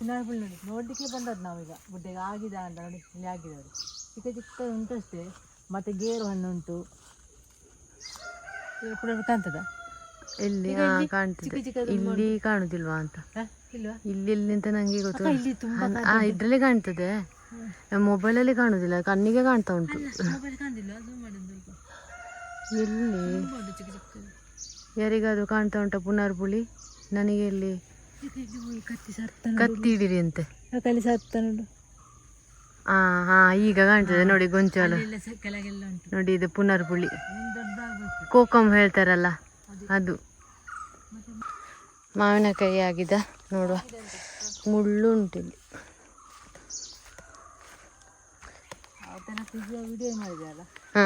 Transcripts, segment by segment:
ಪುನರ್ಪುಳಿ ನೋಡಿ ನೋಡ್ಲಿಕ್ಕೆ ಬಂದದ್ದು ನಾವೀಗ. ಗುಡ್ಡೆಗೆ ಆಗಿದ ಅಂತ ನೋಡಿ ಇಲ್ಲಿ ಆಗಿದ್ದಾರೆ ಚಿಕ್ಕ ಚಿಕ್ಕ ಉಂಟು ಅಷ್ಟೇ. ಮತ್ತೆ ಗೇರು ಹಣ್ಣು ಉಂಟು ಪುನರ್ ಕಾಣ್ತದ? ಇಲ್ಲಿ ಇಲ್ಲಿ ಕಾಣ್ತದೆ. ಇಲ್ಲಿ ಕಾಣುದಿಲ್ವಾ ಅಂತ. ಇಲ್ಲಿ ಇಲ್ಲಿ ಅಂತ ನಂಗೆ ಗೊತ್ತು. ಇದ್ರಲ್ಲಿ ಕಾಣ್ತದೆ. ಮೊಬೈಲಲ್ಲಿ ಕಾಣುದಿಲ್ಲ. ಕಣ್ಣಿಗೆ ಕಾಣ್ತಾ ಉಂಟು. ಎಲ್ಲಿ? ಯಾರಿಗಾದ್ರೂ ಕಾಣ್ತಾ ಉಂಟ ಪುನರ್ಬುಳಿ ನನಗೆ ಇಲ್ಲಿ ಕತ್ತಿ ಹಿಡಿರಿ ಅಂತೆ. ಕಲಿ ಸತ್ತ ನೋಡು. ಹಾ ಹಾ ಈಗ ಕಾಣ್ತದೆ ನೋಡಿ ಗೊಂಚಾಲು. ನೋಡಿ ಇದು ಪುನರ್ಪುಳಿ. ಕೋಕಮ್ ಹೇಳ್ತಾರಲ್ಲ ಅದು. ಮಾವಿನಕಾಯಿ ಆಗಿದ ನೋಡುವ. ಮುಳ್ಳು ಉಂಟಿಲ್ಲಿ. ಹಾ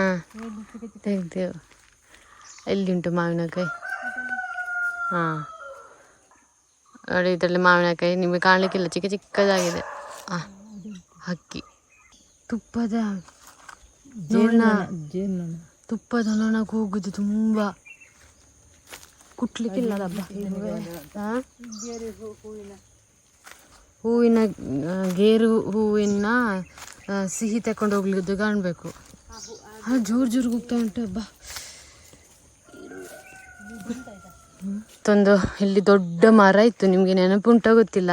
ತೆಗ್ದೇವು ಎಲ್ಲಿ ಉಂಟು ಮಾವಿನಕಾಯಿ? ಹಾ. ನೋಡಿ, ಇದರಲ್ಲಿ ಮಾವಿನಕಾಯಿ ನಿಮಗೆ ಕಾಣಲಿಕ್ಕಿಲ್ಲ. ಚಿಕ್ಕ ಚಿಕ್ಕದಾಗಿದೆ. ಅಕ್ಕಿ. ತುಪ್ಪದ ಜೇನ ತುಪ್ಪದ ನೊಣ ಕೂಗುದು ತುಂಬ ಕುಟ್ಲಿಕ್ಕಿಲ್ಲ ಹೂವಿನ ಗೇರು ಹೂವಿನ ಸಿಹಿ ತಕೊಂಡು ಹೋಗ್ಲಿದ್ದು ಕಾಣಬೇಕು ಜೋರು ಜೋರು ಹೋಗ್ತಾ ಉಂಟು ಹಬ್ಬ ಮತ್ತೊಂದು ಇಲ್ಲಿ ದೊಡ್ಡ ಮರ ಇತ್ತು. ನಿಮಗೆ ನೆನಪುಂಟ ಗೊತ್ತಿಲ್ಲ.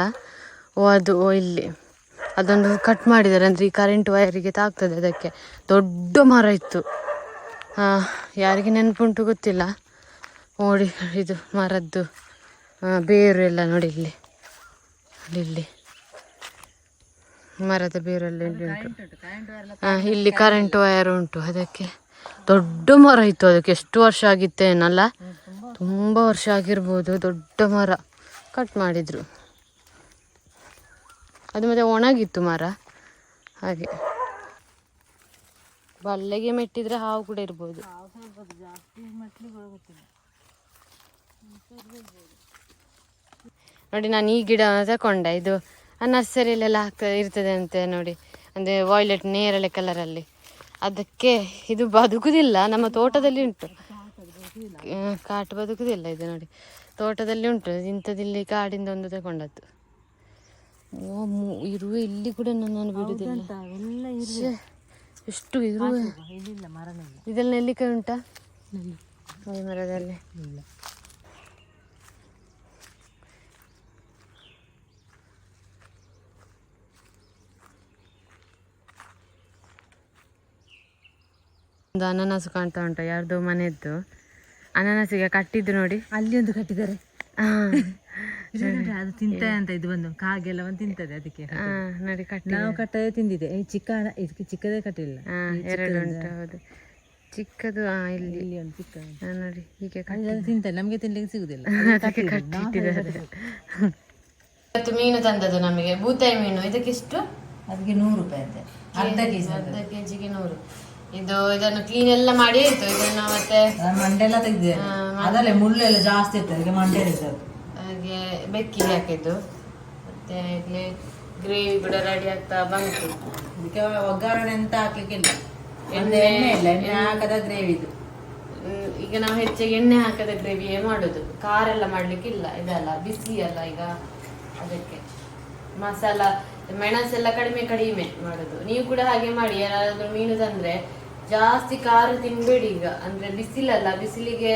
ಓ, ಅದು, ಓ, ಇಲ್ಲಿ. ಅದೊಂದು ಕಟ್ ಮಾಡಿದ್ದಾರೆ. ಅಂದರೆ ಈ ಕರೆಂಟ್ ವೈರಿಗೆ ತಾಗ್ತದೆ ಅದಕ್ಕೆ. ದೊಡ್ಡ ಮರ ಇತ್ತು. ಯಾರಿಗೆ ನೆನಪುಂಟು ಗೊತ್ತಿಲ್ಲ. ನೋಡಿ, ಇದು ಮರದ್ದು ಬೇರು ಎಲ್ಲ ನೋಡಿ ಇಲ್ಲಿ. ಇಲ್ಲಿ. ಮರದ ಬೇರೆಲ್ಲ ಇಲ್ಲಿ ಉಂಟು. ಇಲ್ಲಿ ಕರೆಂಟ್ ವಯರ್ ಉಂಟು. ಅದಕ್ಕೆ ದೊಡ್ಡ ಮರ ಇತ್ತು. ಅದಕ್ಕೆ ಎಷ್ಟು ವರ್ಷ ಆಗಿತ್ತೇನಲ್ಲ ತುಂಬ ವರ್ಷ ಆಗಿರ್ಬೋದು, ದೊಡ್ಡ ಮರ ಕಟ್ ಮಾಡಿದ್ರು. ಅದು ಮತ್ತೆ ಒಣಗಿತ್ತು ಮರ. ಹಾಗೆ. ಬಲ್ಲೆಗೆ ಮೆಟ್ಟಿದ್ರೆ ಹಾವು ಕೂಡ ಇರ್ಬೋದು. ನೋಡಿ, ನಾನು ಈ ಗಿಡ ತಕೊಂಡೆ. ಇದು ನರ್ಸರಿಯಲ್ಲೆಲ್ಲ ಹಾಕ್ತಾ ಇರ್ತದೆ ಅಂತ ನೋಡಿ. ಅಂದರೆ ವಾಯ್ಲೆಟ್ ನೇರಳೆ ಕಲರಲ್ಲಿ ಅದಕ್ಕೆ ಇದು ಬದುಕುದಿಲ್ಲ. ನಮ್ಮ ತೋಟದಲ್ಲಿ ಉಂಟು. ಕಾಟು ಬದುಕುದಿಲ್ಲ ಇದು ನೋಡಿ. ತೋಟದಲ್ಲಿ ಉಂಟು ಇಂಥದಿಲ್ಲಿ ಕಾಡಿಂದ ಒಂದು ತಗೊಂಡದ್ದು ಓ ಇರುವೆ ಇಲ್ಲಿ ಕೂಡ ನನ್ನನ್ನು ಬಿಡುದಿಲ್ಲ. ಎಷ್ಟು ಇರುವೆ. ಇದೆಲ್ಲ ನೆಲ್ಲಿಕಾಯಿ ಉಂಟಾ? ಈ ಮರದಲ್ಲಿ. ಒಂದು ಅನಾನಸು ಕಾಣ್ತಾ ಉಂಟು ಯಾರ್ದೋ ಮನೆಯದ್ದು ಅನಾನಸಿಗೆ ಕಟ್ಟಿದ್ದು ನೋಡಿ. ಅಲ್ಲಿ ಒಂದು ಕಟ್ಟಿದ್ದಾರೆ. ಅದು ತಿಂತ ಅಂತ ಇದು ಬಂದು ಕಾಗೆಲ್ಲ ಒಂದು ತಿಂತದೆ ಅದಕ್ಕೆ ನೋಡಿ ಕಟ್ಟಿ ನಾವು ಕಟ್ಟದೇ ತಿಂದಿದೆ ಚಿಕ್ಕ ಇದಕ್ಕೆ ಚಿಕ್ಕದೇ ಕಟ್ಟಿಲ್ಲ. ಆ, ಎರಡು ಉಂಟು ಹೌದು. ಚಿಕ್ಕದು ಇಲ್ಲಿ. ಇಲ್ಲಿ ಒಂದು ಚಿಕ್ಕ ನೋಡಿ ಹೀಗೆ ತಿಂತಾರೆ ನಮಗೆ ತಿನ್ಲಿಕ್ಕೆ ಸಿಗುದಿಲ್ಲ. ಅದಕ್ಕೆ ಕಟ್ಟಿಟ್ಟಿದ್ದಾರೆ ಇವತ್ತು ಮೀನು ತಂದದ್ದು ನಮಗೆ. ಬೂತಾಯಿ ಮೀನು. ಇದಕ್ಕೆಷ್ಟು ಅದಕ್ಕೆ ನೂರು ರೂಪಾಯಿ ಅಂತೆ. ಅರ್ಧ ಕೆಜಿ ಅರ್ಧ ಕೆಜಿಗೆ ನೂರು. ಇದು ಇದನ್ನು ಕ್ಲೀನ್ ಎಲ್ಲ ಮಾಡಿ ಆಯ್ತು. ಇದನ್ನು ಮತ್ತೆ ಮಂಡೆಲ್ಲ ತೆಗ್ದಿದೆ ಅದಲ್ಲೇ ಮುಳ್ಳು ಎಲ್ಲ ಜಾಸ್ತಿ ಇತ್ತು. ಅದಕ್ಕೆ ಮಂಡೆ ಹಾಗೆ ಬೆಕ್ಕಿಗೆ ಹಾಕಿದ್ದು. ಮತ್ತೆ ಇಲ್ಲಿ ಗ್ರೇವಿ ಕೂಡ ರೆಡಿ ಆಗ್ತಾ ಬಂತು. ಅದಕ್ಕೆ ಒಗ್ಗರಣೆ ಅಂತ ಹಾಕ್ಲಿಕ್ಕಿಲ್ಲ. ಎಣ್ಣೆ ಎಣ್ಣೆ ಇಲ್ಲ. ಎಣ್ಣೆ ಹಾಕದ ಗ್ರೇವಿ ಇದು ಈಗ ನಾವು ಹೆಚ್ಚಾಗಿ ಎಣ್ಣೆ ಹಾಕದ ಗ್ರೇವಿಯೇ ಮಾಡೋದು. ಖಾರ ಎಲ್ಲ ಮಾಡ್ಲಿಕ್ಕಿಲ್ಲ. ಇದೆಲ್ಲ ಬಿಸಿ ಅಲ್ಲ ಈಗ ಅದಕ್ಕೆ. ಮಸಾಲ ಮೆಣಸೆಲ್ಲ ಕಡಿಮೆ ಕಡಿಮೆ ಮಾಡೋದು. ನೀವು ಕೂಡ ಹಾಗೆ ಮಾಡಿ. ಯಾರಾದ್ರೂ ಮೀನು ತಂದ್ರೆ ಜಾಸ್ತಿ ಖಾರ ತಿನ್ಬೇಡಿ ಈಗ. ಅಂದ್ರೆ ಬಿಸಿಲಲ್ಲ ಬಿಸಿಲಿಗೆ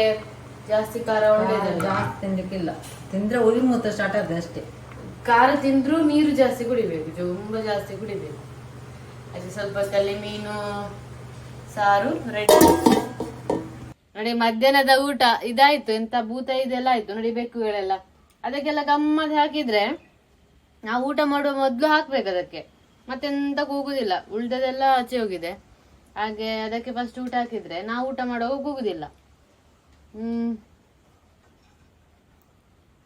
ಜಾಸ್ತಿ ಖಾರ ಒಳ್ಳೇದಲ್ಲ? ಜಾಸ್ತಿ ತಿನ್ಲಿಕ್ಕಿಲ್ಲ. ತಿಂದ್ರೆ ಉರಿ ಮೂತ್ರ ಸ್ಟಾರ್ಟ್ ಆದ್ರೆ ಅಷ್ಟೇ. ಖಾರ ತಿಂದ್ರೂ ನೀರು ಜಾಸ್ತಿ ಕುಡಿಬೇಕು ತುಂಬಾ ಜಾಸ್ತಿ ಕುಡಿಬೇಕು. ಅದು ಸ್ವಲ್ಪ ತಲೆ ಮೀನು ಸಾರು ರೆಡಿ ನೋಡಿ ಮಧ್ಯಾಹ್ನದ ಊಟ ಇದಾಯ್ತು. ಎಂತ ಭೂತ ಇದೆಲ್ಲ ಆಯ್ತು. ನೋಡಿ ಬೆಕ್ಕುಗಳೆಲ್ಲ. ಅದಕ್ಕೆಲ್ಲ ಗಮ್ಮತ್ ಹಾಕಿದ್ರೆ ನಾವು ಊಟ ಮಾಡುವ ಮೊದ್ಲು ಹಾಕ್ಬೇಕು ಅದಕ್ಕೆ. ಮತ್ತೆಂತ ಕೂಗುದಿಲ್ಲ. ಉಳ್ದದೆಲ್ಲ ಆಚೆ ಹೋಗಿದೆ. ಹಾಗೆ ಅದಕ್ಕೆ ಫಸ್ಟ್ ಊಟ ಹಾಕಿದ್ರೆ ನಾವು ಊಟ ಮಾಡುವಾಗ ಕೂಗುದಿಲ್ಲ. ಹ್ಮ್.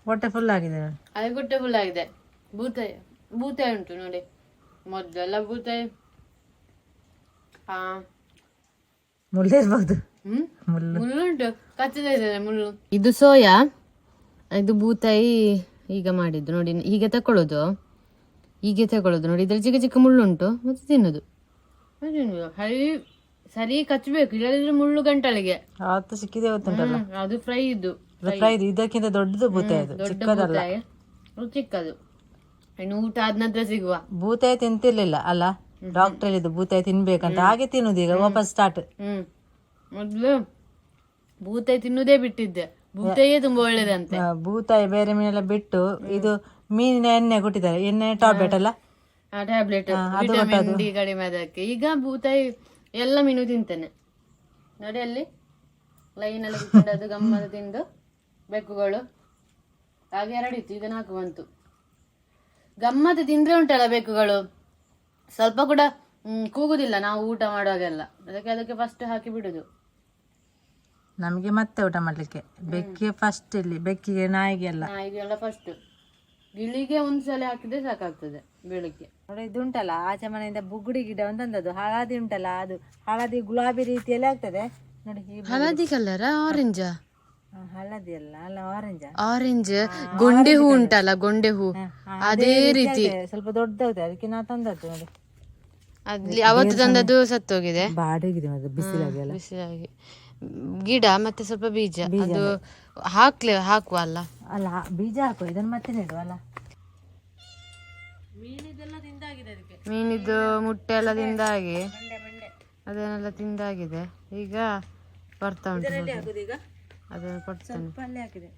ಹೊಟ್ಟೆ ಫುಲ್ ಆಗಿದೆ. ಅದೇ ಗುಟ್ಟೆ ಫುಲ್ ಆಗಿದೆ. ಬೂತಾಯಿ ಬೂತಾಯಿ ಉಂಟು ನೋಡಿ. ಮೊದಲೆಲ್ಲ ಬೂತಾಯಿ ಹಾ ಮುಳ್ಳು ಇರ್ಬೋದು. ಹ್ಮ್? ಮುಳ್ಳು. ಮುಳ್ಳುಂಟು ಕಚ್ಚಿದೆ ಇದ್ದಾರೆ ಮುಳ್ಳು. ಇದು ಸೋಯಾ. ಇದು ಬೂತಾಯಿ ಈಗ ಮಾಡಿದ್ದು ನೋಡಿ. ಹೀಗೆ ತಕೊಳ್ಳೋದು. ಹೀಗೆ ತಗೊಳ್ಳೋದು ನೋಡಿ. ಇದ್ರಲ್ಲಿ ಚಿಕ್ಕ ಚಿಕ್ಕ ಮುಳ್ಳು ಉಂಟು. ಮತ್ತೆ ತಿನ್ನೋದು. ಹರಿ ಸರಿ ಕಚ್ಚಬೇಕು. ಇಲ್ಲದಿದ್ರೆ ಮುಳ್ಳು ಗಂಟಲಿಗೆ. ಅದು ಸಿಕ್ಕಿದೆ ಗೊತ್ತುಂಟಲ್ಲ ಅದು ಫ್ರೈ ಇದ್ದು ಫ್ರೈ. ಇದು. ಇದಕ್ಕಿಂತ ದೊಡ್ಡದು ಬೂತೆ ಅದು. ಚಿಕ್ಕದಲ್ಲ. ಅದು ಚಿಕ್ಕದು. ಇನ್ನು ಊಟ ಆದ ನಂತರ ಸಿಗುವ. ಬೂತಾಯಿ ತಿಂತಿರ್ಲಿಲ್ಲ ಅಲ್ಲ? ಡಾಕ್ಟರ್ ಹೇಳಿದ್ದು ಭೂತಾಯಿ ತಿನ್ಬೇಕಂತ. ಹಾಗೆ ತಿನ್ನುದು ಈಗ ವಾಪಸ್ ಸ್ಟಾರ್ಟ್ ಹ್ಮ್. ಮೊದ್ಲು ಬೂತಾಯಿ ತಿನ್ನುದೇ ಬಿಟ್ಟಿದ್ದೆ. ಬೂತಾಯಿಯೇ ತುಂಬಾ ಒಳ್ಳೇದಂತೆ. ಬೂತಾಯಿ ಬೇರೆ ಮೀನೆಲ್ಲ ಬಿಟ್ಟು ಇದು ಮೀನಿನ ಎಣ್ಣೆ ಕೊಟ್ಟಿದ್ದಾರೆ. ಎಣ್ಣೆ ಟಾಬ್ಲೆಟ್ ಅಲ್ಲ? ಟ್ಯಾಬ್ಲೆಟ್ ವಿಟಮಿನ್ ಡಿ ಕಡಿಮೆ ಅದಕ್ಕೆ ಈಗ ಭೂತಾಯಿ ಎಲ್ಲ ಮೀನು ತಿಂತೇನೆ. ನೋಡಿ ಅಲ್ಲಿ ಲೈನ್ ಅಲ್ಲಿ ಕುತ್ಕೊಂಡು ಅದು ಗಮ್ಮದ ತಿಂದು ಬೆಕ್ಕುಗಳು. ಹಾಗೆ ಎರಡಿತ್ತು ಈಗ ನಾಲ್ಕು ಬಂತು. ಗಮ್ಮತ್ತು ತಿಂದ್ರೆ ಉಂಟಲ್ಲ ಬೆಕ್ಕುಗಳು. ಸ್ವಲ್ಪ ಕೂಡ ಹ್ಮ್, ಕೂಗುದಿಲ್ಲ ನಾವು ಊಟ ಮಾಡುವಾಗೆಲ್ಲ. ಅದಕ್ಕೆ ಅದಕ್ಕೆ ಫಸ್ಟ್ ಹಾಕಿ ಬಿಡುದು. ನಮಗೆ ಮತ್ತೆ ಊಟ ಮಾಡ್ಲಿಕ್ಕೆ. ಬೆಕ್ಕಿಗೆ ಫಸ್ಟ್ ಇಲ್ಲಿ ಬೆಕ್ಕಿಗೆ ನಾಯಿಗೆಲ್ಲ ನಾಯಿಗೆಲ್ಲ ಫಸ್ಟ್ ಗಿಳಿಗೆ ಒಂದ್ಸಲ ಹಾಕಿದ್ರೆ ಸಾಕಾಗ್ತದೆ ಬೆಳಿಗ್ಗೆ. ನೋಡಿ ಇದು ಉಂಟಲ್ಲ ಆಚೆ ಮನೆಯಿಂದ ಬುಗುಡಿ ಗಿಡ ಒಂದೊಂದದು ಹಳದಿ ಉಂಟಲ್ಲ ಅದು ಹಳದಿ ಗುಲಾಬಿ ರೀತಿಯಲ್ಲಿ ಆಗ್ತದೆ. ನೋಡಿ ಹಳದಿ ಕಲರ್ ಆರೆಂಜ್ ಹಳದಿ ಅಲ್ಲ ಅಲ್ಲ ಆರೆಂಜ್ ಆರೆಂಜ್ ಗೊಂಡೆ ಹೂ ಉಂಟಲ್ಲ ಗೊಂಡೆ ಹೂ. ಅದೇ ರೀತಿ ಸ್ವಲ್ಪ ದೊಡ್ಡದಾಗುತ್ತೆ ಅದಕ್ಕೆ ನಾ ತಂದದ್ದು ನೋಡಿ. ಅಲ್ಲಿ ಅವತ್ತು ತಂದದ್ದು ಸತ್ತೋಗಿದೆ. ಬಾಡಿಗಿದೆ ಮತ್ತೆ ಬಿಸಿಲಾಗಿ ಅಲ್ಲ? ಬಿಸಿಲಾಗಿ. ಗಿಡ ಮತ್ತೆ ಸ್ವಲ್ಪ ಬೀಜ. ಅದು ಹಾಕ್ಲೆ ಹಾಕುವ ಅಲ್ಲ? ಅಲ್ಲ ಬೀಜ ಹಾಕುವ ಇದನ್ನ ಮತ್ತೆ ನೆಡುವ ಅಲ್ಲ? ಮೀನಿದ್ದು ಮುಟ್ಟೆ ಎಲ್ಲ ತಿಂದಾಗಿ ಅದನ್ನೆಲ್ಲ ತಿಂದಾಗಿದೆ ಈಗ ಬರ್ತಾ ಉಂಟು ಅದನ್ನು ಕೊಡ್ತೇನೆ.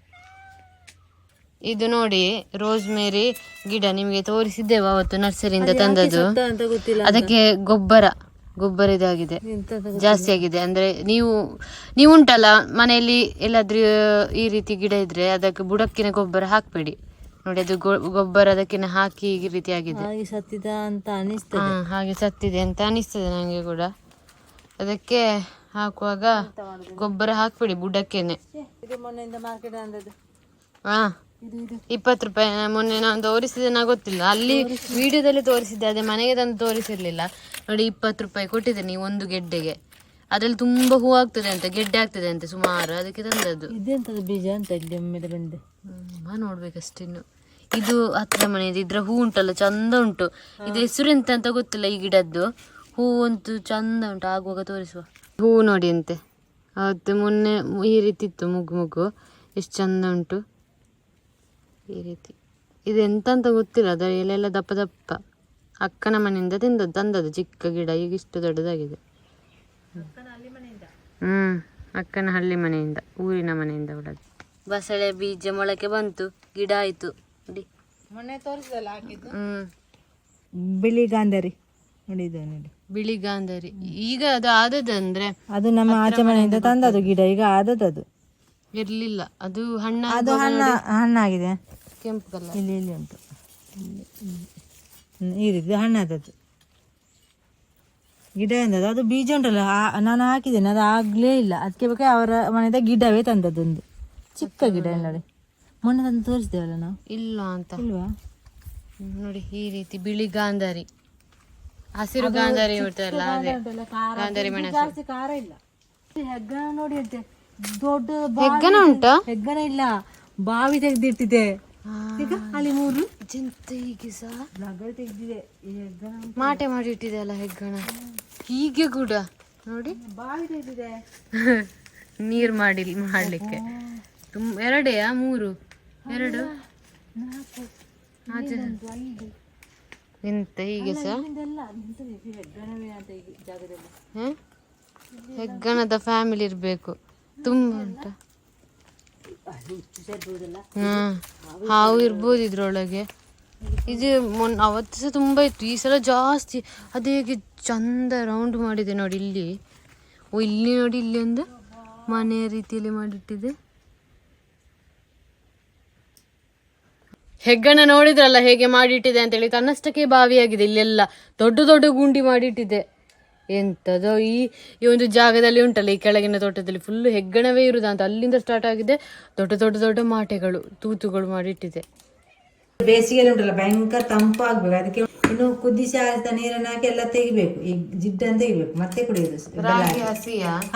ಇದು ನೋಡಿ ರೋಸ್ ಮೇರಿ ಗಿಡ ನಿಮಗೆ ತೋರಿಸಿದ್ದೇವೆ ಅವತ್ತು ನರ್ಸರಿಯಿಂದ ತಂದದ್ದು. ಅದಕ್ಕೆ ಗೊಬ್ಬರ ಗೊಬ್ಬರ ಇದಾಗಿದೆ. ಜಾಸ್ತಿ ಆಗಿದೆ. ಅಂದ್ರೆ ನೀವು ನೀವು ಉಂಟಲ್ಲ ಮನೆಯಲ್ಲಿ ಎಲ್ಲಾದ್ರೂ ಈ ರೀತಿ ಗಿಡ ಇದ್ರೆ ಅದಕ್ಕೆ ಬುಡಕ್ಕಿನ ಗೊಬ್ಬರ ಹಾಕ್ಬೇಡಿ. ನೋಡಿ ಅದು ಗೊಬ್ಬರ ಅದಕ್ಕಿನ ಹಾಕಿ ಈ ರೀತಿ ಆಗಿದೆ ಹಾಗೆ ಸತ್ತಿದ ಅಂತ ಅನಿಸ್ತದೆ. ಹಾಗೆ ಸತ್ತಿದೆ ಅಂತ ಅನಿಸ್ತದೆ ನನಗೆ ಕೂಡ. ಅದಕ್ಕೆ ಹಾಕುವಾಗ ಗೊಬ್ಬರ ಹಾಕ್ಬಿಡಿ ಬುಡಕ್ಕೇನೆ. ಹಾ ಇಪ್ಪತ್ತು ರೂಪಾಯಿ ಮೊನ್ನೆ ನಾನು ತೋರಿಸಿದೆ ನಾ ಗೊತ್ತಿಲ್ಲ. ಅಲ್ಲಿ ವಿಡಿಯೋದಲ್ಲಿ ತೋರಿಸಿದ್ದೆ ಅದೇ ಮನೆಗೆ ತಂದು ತೋರಿಸಿರ್ಲಿಲ್ಲ. ನೋಡಿ ಇಪ್ಪತ್ತು ರೂಪಾಯಿ ಕೊಟ್ಟಿದ್ದೆ ನೀವು ಒಂದು ಗೆಡ್ಡೆಗೆ. ಅದ್ರಲ್ಲಿ ತುಂಬಾ ಹೂ ಆಗ್ತದೆ ಅಂತ ಗೆಡ್ಡೆ ಆಗ್ತದೆ ಅಂತ ಸುಮಾರು ಅದಕ್ಕೆ ತಂದದ್ದು. ಇದೆಂತದ ಬೀಜ ಅಂತ ಇಲ್ಲಿ ಒಮ್ಮೆದ ಬಂದೆ. ಹ್ಮ್, ನೋಡ್ಬೇಕಷ್ಟಿನ್ನು ಇದು ಹತ್ತಿರ ಮನೆಯದು ಇದ್ರ ಹೂ ಉಂಟಲ್ಲ ಚಂದ ಉಂಟು. ಇದು ಹೆಸರು ಎಂತ ಅಂತ ಗೊತ್ತಿಲ್ಲ ಈ ಗಿಡದ್ದು. ಹೂ ಅಂತೂ ಚಂದ ಉಂಟು ಆಗುವಾಗ ತೋರಿಸುವ. ಹೂ ನೋಡಿ ಅಂತೆ. ಅವತ್ತು ಮೊನ್ನೆ ಈ ರೀತಿ ಇತ್ತು ಮುಗ್ಗು ಮುಗ್ಗು. ಎಷ್ಟು ಚಂದ ಉಂಟು. ಈ ರೀತಿ. ಇದು ಎಂತ ಅಂತ ಗೊತ್ತಿಲ್ಲ ಅದರ ಎಲೆಲ್ಲ ದಪ್ಪ ದಪ್ಪ. ಅಕ್ಕನ ಮನೆಯಿಂದ ತಿಂದದ್ದು ತಂದದ್ದು ಚಿಕ್ಕ ಗಿಡ ಈಗ ಇಷ್ಟು ದೊಡ್ಡದಾಗಿದೆ. ಹ್ಮ್ ಅಕ್ಕನ ಹಳ್ಳಿ ಮನೆಯಿಂದ ಊರಿನ ಮನೆಯಿಂದ ಉಳದು ಬಸಳೆ ಬೀಜ ಮೊಳಕೆ ಬಂತು ಗಿಡ ಆಯ್ತು. ನೋಡಿ. ಮೊನ್ನೆ ತೋರಿಸಲ್ಲ ಹ್ಮ್. ಬಿಳಿ ಗಾಂಧರಿ. ನೋಡಿ ಇದು ನೋಡಿ ಬಿಳಿ ಗಾಂಧರಿ. ಈಗ ಅದು ಆದದಂದ್ರೆ ಅದು ನಮ್ಮ ಆಚೆ ಮನೆಯಿಂದ ತಂದದು ಗಿಡ. ಈಗ ಆದದ್ದು ಅದು ಇರ್ಲಿಲ್ಲ. ಅದು ಹಣ್ಣ ಅದು ಹಣ್ಣ ಹಣ್ಣಾಗಿದೆ. ಕೆಂಪು ಕಲರ್. ಇಲ್ಲಿ ಇಲ್ಲಿ ಉಂಟು. ಈ ರೀತಿ ಹಣ್ಣಾದದ್ದು. ಗಿಡ ಎಂದದ್ದು. ಅದು ಬೀಜ ಉಂಟಲ್ಲ ನಾನು ಹಾಕಿದ್ದೇನೆ ಅದು ಆಗ್ಲೇ ಇಲ್ಲ. ಅದಕ್ಕೆ ಬೇಕಾ ಅವರ ಮನೆಯಿಂದ ಗಿಡವೇ ತಂದದ್ದೊಂದು ಚಿಕ್ಕ ಗಿಡ ನೋಡಿ. ಮೊನ್ನೆ ತಂದು ತೋರಿಸಿದೇವಲ್ಲ ನಾವು? ಇಲ್ಲ ಅಂತ. ಇಲ್ವಾ? ನೋಡಿ ಈ ರೀತಿ ಬಿಳಿ ಗಾಂಧಾರಿ. ಹಸಿರು ಗಾಂಧಾರಿ ಮೆಣಸು. ಖಾರ ಇಲ್ಲ. ಹೆಗ್ಗಣ ನೋಡಿ ಅಂತೆ. ದೊಡ್ಡ ಹೆಗ್ಗಣ ಹೆಗ್ಗನ ಉಂಟಾ? ಹೆಗ್ಗಣ ಇಲ್ಲ. ಬಾವಿ ತೆಗೆದಿಟ್ಟಿದೆ. ಈಗ ಅಲ್ಲಿ ಮೂರು ಜಂತ ಈಗ ಸಹ ತೆಗೆದಿದೆ. ತೆಗ್ದಿದೆ ಹೆಗ್ಗಣ ಮಾಟೆ ಮಾಡಿ ಇಟ್ಟಿದೆ ಅಲ್ಲ ಹೆಗ್ಗಣ. ಹೀಗೆ ಕೂಡ. ನೋಡಿ. ನೀರು ಮಾಡಿ ಮಾಡ್ಲಿಕ್ಕೆ. ತುಂಬ ಎರಡೆಯಾ ಮೂರು? ಎರಡು? ಎಂತ ಹೀಗೆ ಸಹ? ಹೆಗ್ಗಣದ ಫ್ಯಾಮಿಲಿ ಇರ್ಬೇಕು. ತುಂಬ ಉಂಟ. ಹಾವು ಇರ್ಬೋದು ಇದ್ರೊಳಗೆ. ಇದು ಮೊನ್ನೆ ಅವತ್ತು ಸಹ ತುಂಬ ಇತ್ತು. ಈ ಸಲ ಜಾಸ್ತಿ. ಅದು ಹೇಗೆ ಚಂದ ರೌಂಡ್ ಮಾಡಿದೆ ನೋಡಿ ಇಲ್ಲಿ. ಓ, ಇಲ್ಲಿ ನೋಡಿ, ಇಲ್ಲಿ ಒಂದು ಮನೆ ರೀತಿಯಲ್ಲಿ ಮಾಡಿಟ್ಟಿದೆ. ಹೆಗ್ಗಣ ನೋಡಿದ್ರಲ್ಲ ಹೇಗೆ ಮಾಡಿಟ್ಟಿದೆ ಅಂತೇಳಿ. ತನ್ನಷ್ಟಕ್ಕೆ ಬಾವಿಯಾಗಿದೆ ಇಲ್ಲೆಲ್ಲ. ದೊಡ್ಡ ದೊಡ್ಡ ಗುಂಡಿ ಮಾಡಿಟ್ಟಿದೆ. ಎಂತದೋ ಈ ಈ ಒಂದು ಜಾಗದಲ್ಲಿ ಉಂಟಲ್ಲ, ಈ ಕೆಳಗಿನ ತೋಟದಲ್ಲಿ ಫುಲ್ಲು ಹೆಗ್ಗಣವೇ ಇರುದಂತ. ಅಲ್ಲಿಂದ ಸ್ಟಾರ್ಟ್ ಆಗಿದೆ. ದೊಡ್ಡ ದೊಡ್ಡ ದೊಡ್ಡ ಮಾಟೆಗಳು, ತೂತುಗಳು ಮಾಡಿಟ್ಟಿದೆ. ಬೇಸಿಗೆಯಲ್ಲಿ ಉಂಟಲ್ಲ ಭಯಂಕರ ತಂಪಾಗ್ಬೇಕು. ಅದಕ್ಕೆ ಇನ್ನು ಕುದಿಸಿ ಆರಿದ ನೀರನ್ನ ಹಾಕಿ ಎಲ್ಲ ತೆಗಿಬೇಕು. ಈ ಜಿಡ್ಡನ್ನು ತೆಗಿಬೇಕು. ಮತ್ತೆ ಕುಡಿಯೋದು.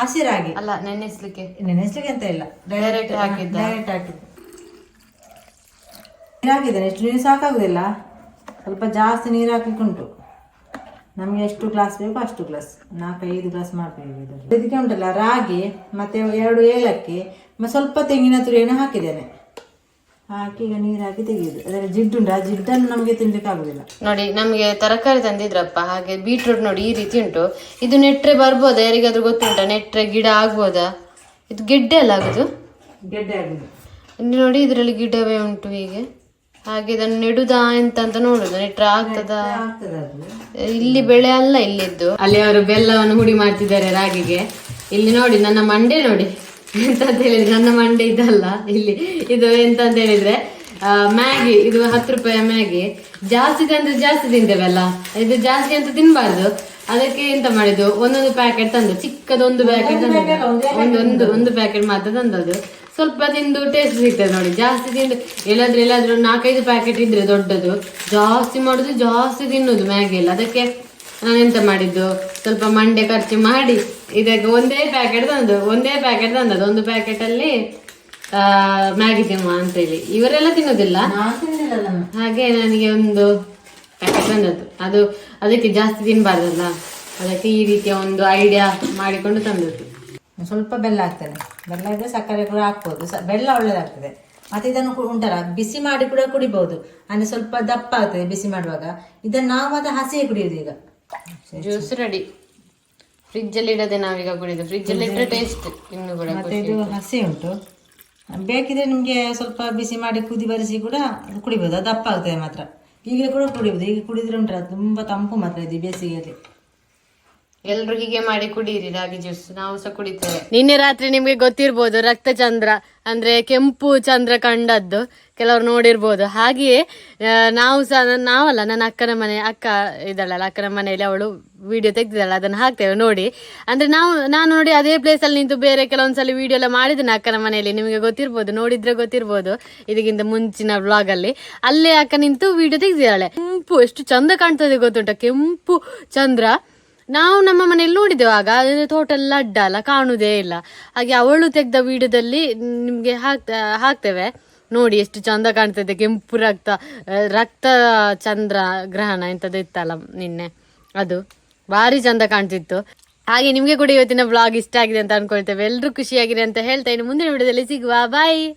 ಹಸಿರಾಗಿ ಅಲ್ಲ ನೆನೆಸ್ಲಿಕ್ಕೆ? ನೆನೆಸ್ಲಿಕ್ಕೆ ಅಂತ ಇಲ್ಲ. ಡೈರೆಕ್ಟ್ ಹಾಕಿದ್ದ? ಡೈರೆಕ್ಟ್ ಹಾಕಿದ್ದು. ಎಷ್ಟು ನೀರು ಸಾಕಾಗುದಿಲ್ಲ ಸ್ವಲ್ಪ ಜಾಸ್ತಿ ನೀರು ಹಾಕ್ಲಿಕ್ಕೆ ಉಂಟು. ನಮಗೆ ಎಷ್ಟು ಗ್ಲಾಸ್ ಬೇಕು ಅಷ್ಟು ಗ್ಲಾಸ್. ನಾಲ್ಕೈದು ಗ್ಲಾಸ್ ಮಾಡಬೇಕು ಇದಕ್ಕೆ ಉಂಟಲ್ಲ ರಾಗಿ ಮತ್ತೆ ಎರಡು ಏಲಕ್ಕಿ ಮತ್ತೆ ಸ್ವಲ್ಪ ತೆಂಗಿನ ತುರಿಯನ್ನು ಹಾಕಿದ್ದೇನೆ. ಹಾಕಿ ಈಗ ನೀರು ಹಾಕಿ ತೆಗೆಯುದು ಅದರ ಜಿಡ್ಡುಂಟು ಆ ಜಿಡ್ಡನ್ನು ನಮಗೆ ತಿನ್ಲಿಕ್ಕಾಗುದಿಲ್ಲ. ನೋಡಿ ನಮಗೆ ತರಕಾರಿ ತಂದಿದ್ರಪ್ಪ ಹಾಗೆ ಬೀಟ್ರೂಟ್ ನೋಡಿ ಈ ರೀತಿ ಉಂಟು. ಇದು ನೆಟ್ರೆ ಬರ್ಬೋದಾ? ಯಾರಿಗಾದ್ರೂ ಗೊತ್ತುಂಟಾ? ನೆಟ್ರೆ ಗಿಡ ಆಗ್ಬೋದಾ? ಇದು ಗೆಡ್ಡೆ ಅಲ್ಲ ಆಗುದು? ಗೆಡ್ಡೆ ಆಗುದು. ಇಲ್ಲಿ ನೋಡಿ ಇದರಲ್ಲಿ ಗಿಡವೇ ಉಂಟು ಹೀಗೆ. ಹಾಗೆ ಇದನ್ನು ನೆಡುದಾ ಎಂತ ಅಂತ ನೋಡುದು. ನೆಟ್ರೆ ಆಗ್ತದ? ಆಗ್ತದೆ ಅದು. ಇಲ್ಲಿ ಬೆಳೆ ಅಲ್ಲ ಇಲ್ಲಿದ್ದು. ಅಲ್ಲಿ ಅವರು ಬೆಲ್ಲವನ್ನು ಹುಡಿ ಮಾಡ್ತಿದ್ದಾರೆ ರಾಗಿಗೆ. ಇಲ್ಲಿ ನೋಡಿ ನನ್ನ ಮಂಡೆ ನೋಡಿ. ಎಂತ ಅಂತ ಹೇಳಿದ್ರೆ ನನ್ನ ಮಂಡೆ ಇದಲ್ಲ ಇಲ್ಲಿ. ಇದು ಎಂತ ಅಂತ ಹೇಳಿದ್ರೆ ಮ್ಯಾಗಿ ಇದು ಹತ್ತು ರೂಪಾಯಿ ಮ್ಯಾಗಿ. ಜಾಸ್ತಿ ತಂದ್ರೆ ಜಾಸ್ತಿ ತಿಂತೇವಲ್ಲ? ಇದು ಜಾಸ್ತಿ ಅಂತ ತಿನ್ಬಾರ್ದು. ಅದಕ್ಕೆ ಎಂತ ಮಾಡಿದ್ದು? ಒಂದೊಂದು ಪ್ಯಾಕೆಟ್ ತಂದು ಚಿಕ್ಕದೊಂದು ಪ್ಯಾಕೆಟ್ ತಂದು. ಒಂದು ಒಂದು ಒಂದು ಪ್ಯಾಕೆಟ್ ಮಾತ್ರ ತಂದದ್ದು. ಸ್ವಲ್ಪ ತಿಂದು ಟೇಸ್ಟ್ ಸಿಗ್ತದೆ ನೋಡಿ ಜಾಸ್ತಿ ತಿಂದು. ಎಲ್ಲಾದ್ರೂ ಎಲ್ಲಾದ್ರೂ ನಾಲ್ಕೈದು ಪ್ಯಾಕೆಟ್ ಇದ್ರೆ ದೊಡ್ಡದು. ಜಾಸ್ತಿ ಮಾಡುದು ಜಾಸ್ತಿ ತಿನ್ನುದು ಮ್ಯಾಗಿ ಎಲ್ಲ ಅದಕ್ಕೆ ನಾನು ಎಂತ ಮಾಡಿದ್ದು? ಸ್ವಲ್ಪ ಮಂಡೆ ಖರ್ಚು ಮಾಡಿ ಇದಕ್ಕೆ ಒಂದೇ ಪ್ಯಾಕೆಟ್ ತಂದು ಒಂದೇ ಪ್ಯಾಕೆಟ್ ತಂದದ್ದು. ಒಂದು ಪ್ಯಾಕೆಟ್ ಅಲ್ಲಿ ಆ, ಮ್ಯಾಗಿ ಅಂತ ಹೇಳಿ ಇವರೆಲ್ಲ ತಿನ್ನೋದಿಲ್ಲ. ಹಾಗೆ ನನಗೆ ಒಂದು ಪ್ಯಾಕೆಟ್ ತಂದದ್ದು. ಅದು ಅದಕ್ಕೆ ಜಾಸ್ತಿ ತಿನ್ಬಾರ್ದಲ್ಲ. ಅದಕ್ಕೆ ಈ ರೀತಿಯ ಒಂದು ಐಡಿಯಾ ಮಾಡಿಕೊಂಡು ತಂದದ್ದು. ಸ್ವಲ್ಪ ಬೆಲ್ಲ ಹಾಕ್ತೇನೆ. ಬೆಲ್ಲ ಇದ್ರೆ ಸಕ್ಕರೆ ಕೂಡ ಹಾಕ್ಬೋದು. ಬೆಲ್ಲ ಒಳ್ಳೇದಾಗ್ತದೆ. ಮತ್ತೆ ಇದನ್ನು ಉಂಟಲ್ಲ ಬಿಸಿ ಮಾಡಿ ಕೂಡ ಕುಡಿಬಹುದು. ಅಂದ್ರೆ ಸ್ವಲ್ಪ ದಪ್ಪ ಆಗ್ತದೆ ಬಿಸಿ ಮಾಡುವಾಗ. ಇದನ್ನು ನಾವು ಅದ ಹಸಿಯೇ ಕುಡಿಯೋದು ಈಗ. Juice ready. ಫ್ರಿಜ್ ಅಲ್ಲಿ ಇಡದೆ ನಾವೀಗ ಕುಡಿದು. ಫ್ರಿಜ್ ಅಲ್ಲಿ ಇಟ್ಟರೆ ಟೇಸ್ಟ್ ಇನ್ನು ಕೂಡ ಮತ್ತೆ ಇದು ಹಸಿ ಉಂಟು. ಬೇಕಿದ್ರೆ ನಿಮಗೆ ಸ್ವಲ್ಪ ಬಿಸಿ ಮಾಡಿ ಕುದಿ ಬರಿಸಿ ಕೂಡ ಕುಡಿಬೋದು. ಅದು ದಪ್ಪ ಆಗ್ತದೆ ಮಾತ್ರ. ಈಗ ಕೂಡ ಕುಡಿಬೋದು. ಈಗ ಕುಡಿದ್ರೆ ಉಂಟು. ತುಂಬ ತಂಪು ಮಾತ್ರ ಇದೆ ಬೇಸಿಗೆಯಲ್ಲಿ. ಎಲ್ರು ಹೀಗೆ ಮಾಡಿ ಕುಡೀರಿ ರಾಗಿ ಜ್ಯೂಸ್ ನಾವು ಸಹ ಕುಡಿತೇವೆ. ನಿನ್ನೆ ರಾತ್ರಿ ನಿಮ್ಗೆ ಗೊತ್ತಿರ್ಬೋದು ರಕ್ತ ಚಂದ್ರ ಅಂದ್ರೆ ಕೆಂಪು ಚಂದ್ರ ಕಂಡದ್ದು ಕೆಲವರು ನೋಡಿರ್ಬೋದು. ಹಾಗೆಯೇ ನಾವು ಸಹ ನಾವಲ್ಲ, ನನ್ನ ಅಕ್ಕನ ಮನೆ, ಅಕ್ಕ ಇದ್ದಾಳಲ್ಲ, ಅಕ್ಕನ ಮನೆಯಲ್ಲಿ ಅವಳು ವಿಡಿಯೋ ತೆಗ್ದಿದ್ದಾಳೆ, ಅದನ್ನು ಹಾಕ್ತೇವೆ ನೋಡಿ. ಅಂದ್ರೆ ನಾವು, ನಾನು ನೋಡಿ ಅದೇ ಪ್ಲೇಸ್ ಅಲ್ಲಿ ನಿಂತು ಬೇರೆ ಕೆಲವೊಂದ್ಸಲ ವಿಡಿಯೋ ಎಲ್ಲ ಮಾಡಿದ್ದೇನೆ ಅಕ್ಕನ ಮನೆಯಲ್ಲಿ. ನಿಮಗೆ ಗೊತ್ತಿರ್ಬೋದು, ನೋಡಿದ್ರೆ ಗೊತ್ತಿರ್ಬೋದು ಇದಕ್ಕಿಂತ ಮುಂಚಿನ ವ್ಲಾಗ್ ಅಲ್ಲಿ. ಅಲ್ಲೇ ಅಕ್ಕ ನಿಂತು ವಿಡಿಯೋ ತೆಗ್ದಿದ್ದಾಳೆ. ಕೆಂಪು, ಎಷ್ಟು ಚಂದ ಕಾಣ್ತದೆ ಗೊತ್ತುಂಟ? ಕೆಂಪು ಚಂದ್ರ. ನಾವು ನಮ್ಮ ಮನೆಯಲ್ಲಿ ನೋಡಿದೆವು. ಆಗ ಅದೇ ತೋಟ ಅಡ್ಡ ಅಲ್ಲ ಕಾಣುವುದೇ ಇಲ್ಲ. ಹಾಗೆ ಅವಳು ತೆಗೆದ ವಿಡಿಯೋದಲ್ಲಿ ನಿಮಗೆ ಹಾಕ್ತಾ, ಹಾಕ್ತೇವೆ. ನೋಡಿ ಎಷ್ಟು ಚಂದ ಕಾಣ್ತದೆ ಕೆಂಪು ರಕ್ತ ರಕ್ತ ಚಂದ್ರ ಗ್ರಹಣ ಎಂಥದ್ದು ಇತ್ತಲ್ಲ ನಿನ್ನೆ. ಅದು ಭಾರಿ ಚಂದ ಕಾಣ್ತಿತ್ತು. ಹಾಗೆ ನಿಮಗೆ ಕೂಡ ಇವತ್ತಿನ ಬ್ಲಾಗ್ ಇಷ್ಟ ಆಗಿದೆ ಅಂತ ಅನ್ಕೊಳ್ತೇವೆ. ಎಲ್ಲರೂ ಖುಷಿಯಾಗಿದೆ ಅಂತ ಹೇಳ್ತಾ ಇನ್ನು ಮುಂದಿನ ವಿಡಿಯೋದಲ್ಲಿ ಸಿಗುವ. ಬಾಯ್